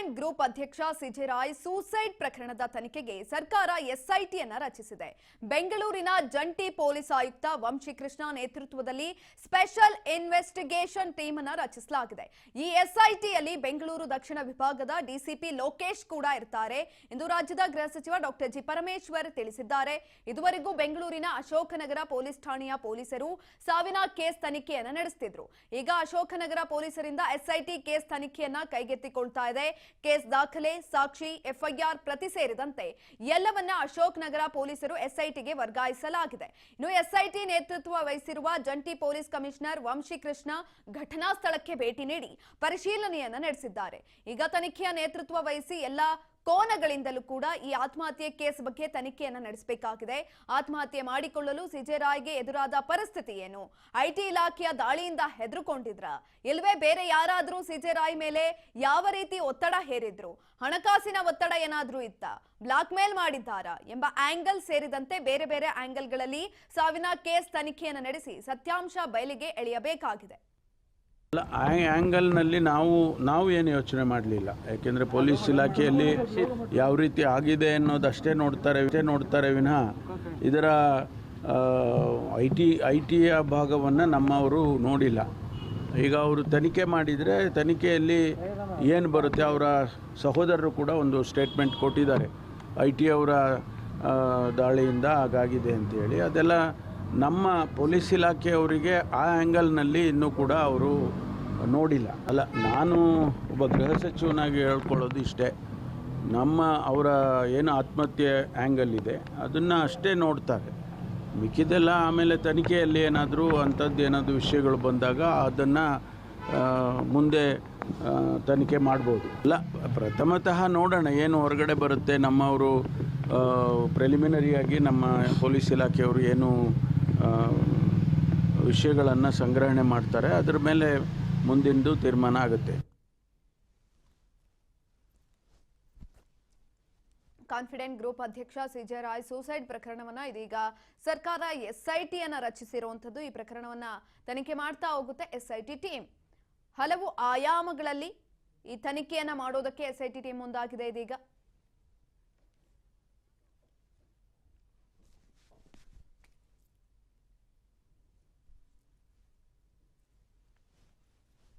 Confident group ಅಧ್ಯಕ್ಷ CJ Roy suicide ಪ್ರಕರಣದ ತನಿಖೆಗೆ ಸರ್ಕಾರ ಎಸ್ಐಟಿಯನ್ನ ರಚಿಸಿದೆ. ಬೆಂಗಳೂರಿನ ಜಂಟಿ ಪೊಲೀಸ್ ಆಯುಕ್ತ ವಂಶಿಕೃಷ್ಣ ನೇತೃತ್ವದಲ್ಲಿ ಸ್ಪೆಷಲ್ ಇನ್ವೆಸ್ಟಿಗೇಷನ್ ಟೀಮ್ ಅನ್ನ ರಚಿಸಲಾಗಿದೆ. ಈ ಎಸ್ಐಟಿಯಲ್ಲಿ ಬೆಂಗಳೂರು ದಕ್ಷಿಣ ವಿಭಾಗದ ಡಿಸಿಪಿ ಲೋಕೇಶ್ ಕೂಡ ಇರ್ತಾರೆ. ಎಂದು ರಾಜ್ಯದ ಗೃಹ ಸಚಿವ ಡಾಕ್ಟರ್ ಜಿ ಪರಮೇಶ್ವರ್ ತಿಳಿಸಿದ್ದಾರೆ. ಇದುವರೆಗೂ ಬೆಂಗಳೂರಿನ ಅಶೋಕನಗರ ಪೊಲೀಸ್ ಠಾಣೆಯ ಪೊಲೀಸರು ಸಾವಿನ ಕೇಸ್ ತನಿಖೆಯನ್ನು ನಡೆಸುತ್ತಿದ್ರು ಈಗ ಅಶೋಕನಗರ ಪೊಲೀಸರಿಂದ ಎಸ್ಐಟಿ ಕೇಸ್ ತನಿಖೆಯನ್ನ ಕೈಗೆತ್ತಿಕೊಳ್ತಾ ಇದೆ. ಕೇಸ್ ದಾಖಲೆ, ಸಾಕ್ಷಿ, ಎಫ್ಐಆರ್ ಪ್ರತಿ ಸೇರಿದಂತೆ ಎಲ್ಲವನ್ನ ಅಶೋಕ್ ನಗರ ಪೊಲೀಸರು ಎಸ್ಐಟಿಗೆ ವರ್ಗಾಯಿಸಲಾಗಿದೆ. ಇನ್ನು ಎಸ್ಐಟಿ ನೇತೃತ್ವ ವಹಿಸಿರುವ ಜಂಟಿ ಪೊಲೀಸ್ ಕಮಿಷನರ್ ವಂಶಿಕೃಷ್ಣ ಘಟನಾ ಸ್ಥಳಕ್ಕೆ ಭೇಟಿ ನೀಡಿ ಪರಿಶೀಲನೆಯನ್ನ ನಡೆಸಿದ್ದಾರೆ. ಈಗ ತನಿಖೆಯ ನೇತೃತ್ವ ವಹಿಸಿ ಎಲ್ಲ ಕೋನಗಳಿಂದಲೂ ಕೂಡ ಈ ಆತ್ಮಹತ್ಯೆ ಕೇಸ್ ಬಗ್ಗೆ ತನಿಖೆಯನ್ನ ನಡೆಸಬೇಕಾಗಿದೆ. ಆತ್ಮಹತ್ಯೆ ಮಾಡಿಕೊಳ್ಳಲು ಸಿಜೆ ರಾಯ್ಗೆ ಎದುರಾದ ಪರಿಸ್ಥಿತಿ ಏನು? ಐಟಿ ಇಲಾಖೆಯ ದಾಳಿಯಿಂದ ಹೆದರುಕೊಂಡಿದ್ರ? ಇಲ್ವೇ ಬೇರೆ ಯಾರಾದ್ರೂ ಸಿಜೆ ರಾಯ್ ಮೇಲೆ ಯಾವ ರೀತಿ ಒತ್ತಡ ಹೇರಿದ್ರು? ಹಣಕಾಸಿನ ಒತ್ತಡ ಏನಾದ್ರೂ ಇತ್ತ? ಬ್ಲಾಕ್ ಮೇಲ್ ಮಾಡಿದ್ದಾರಾ? ಎಂಬ ಆಂಗಲ್ ಸೇರಿದಂತೆ ಬೇರೆ ಬೇರೆ ಆಂಗಲ್ಗಳಲ್ಲಿ ಸಾವಿನ ಕೇಸ್ ತನಿಖೆಯನ್ನು ನಡೆಸಿ ಸತ್ಯಾಂಶ ಬಯಲಿಗೆ ಎಳೆಯಬೇಕಾಗಿದೆ. ಆ ಆ್ಯಂಗಲ್ನಲ್ಲಿ ನಾವು ನಾವು ಏನು ಯೋಚನೆ ಮಾಡಲಿಲ್ಲ. ಯಾಕೆಂದರೆ ಪೊಲೀಸ್ ಇಲಾಖೆಯಲ್ಲಿ ಯಾವ ರೀತಿ ಆಗಿದೆ ಅನ್ನೋದಷ್ಟೇ ನೋಡ್ತಾರೆ ಅಷ್ಟೇ ನೋಡ್ತಾರೆ ವಿನಃ ಇದರ ಐ ಟಿ ಐ ಟಿಯ ಭಾಗವನ್ನು ನಮ್ಮವರು ನೋಡಿಲ್ಲ. ಈಗ ಅವರು ತನಿಖೆ ಮಾಡಿದರೆ ತನಿಖೆಯಲ್ಲಿ ಏನು ಬರುತ್ತೆ ಅವರ ಸಹೋದರರು ಕೂಡ ಒಂದು ಸ್ಟೇಟ್ಮೆಂಟ್ ಕೊಟ್ಟಿದ್ದಾರೆ. ಐ ಟಿ ಅವರ ದಾಳಿಯಿಂದ ಹಾಗಾಗಿದೆ ಅಂತೇಳಿ. ಅದೆಲ್ಲ ನಮ್ಮ ಪೊಲೀಸ್ ಇಲಾಖೆಯವರಿಗೆ ಆ ಆ್ಯಂಗಲ್ನಲ್ಲಿ ಇನ್ನೂ ಕೂಡ ಅವರು ನೋಡಿಲ್ಲ. ಅಲ್ಲ, ನಾನು ಒಬ್ಬ ಗೃಹ ಸಚಿವನಾಗಿ ಹೇಳ್ಕೊಳ್ಳೋದು ಇಷ್ಟೇ. ನಮ್ಮ ಅವರ ಏನು ಆತ್ಮಹತ್ಯೆ ಆ್ಯಂಗಲ್ ಇದೆ, ಅದನ್ನು ಅಷ್ಟೇ ನೋಡ್ತಾರೆ. ಮಿಕ್ಕಿದೆಲ್ಲ ಆಮೇಲೆ ತನಿಖೆಯಲ್ಲಿ ಏನಾದರೂ ಅಂಥದ್ದು ಏನಾದರೂ ವಿಷಯಗಳು ಬಂದಾಗ ಅದನ್ನು ಮುಂದೆ ತನಿಖೆ ಮಾಡ್ಬೋದು. ಅಲ್ಲ, ಪ್ರಥಮತಃ ನೋಡೋಣ ಏನು ಹೊರಗಡೆ ಬರುತ್ತೆ ನಮ್ಮವರು ಪ್ರೆಲಿಮಿನರಿಯಾಗಿ ನಮ್ಮ ಪೊಲೀಸ್ ಇಲಾಖೆಯವರು ಏನು ವಿಷಯಗಳನ್ನು ಸಂಗ್ರಹಣೆ ಮಾಡ್ತಾರೆ. ಅದರ ಮೇಲೆ ಮುಂದಿಂದು ತೀರ್ಮಾನ ಆಗುತ್ತೆ. ಕಾನ್ಫಿಡೆಂಟ್ ಗ್ರೂಪ್ ಅಧ್ಯಕ್ಷ ಸಿಜೆ ರಾಯ್ ಸೂಸೈಡ್ ಪ್ರಕರಣವನ್ನ ಇದೀಗ ಸರ್ಕಾರ ಎಸ್ಐಟಿಯನ್ನ ರಚಿಸಿರುವಂತದ್ದು ಈ ಪ್ರಕರಣವನ್ನ ತನಿಖೆ ಮಾಡ್ತಾ ಹೋಗುತ್ತೆ ಎಸ್ಐಟಿ ಟೀಮ್. ಹಲವು ಆಯಾಮಗಳಲ್ಲಿ ಈ ತನಿಖೆಯನ್ನ ಮಾಡೋದಕ್ಕೆ ಎಸ್ಐಟಿ ಟೀಮ್ ಮುಂದಾಗಿದೆ ಇದೀಗ.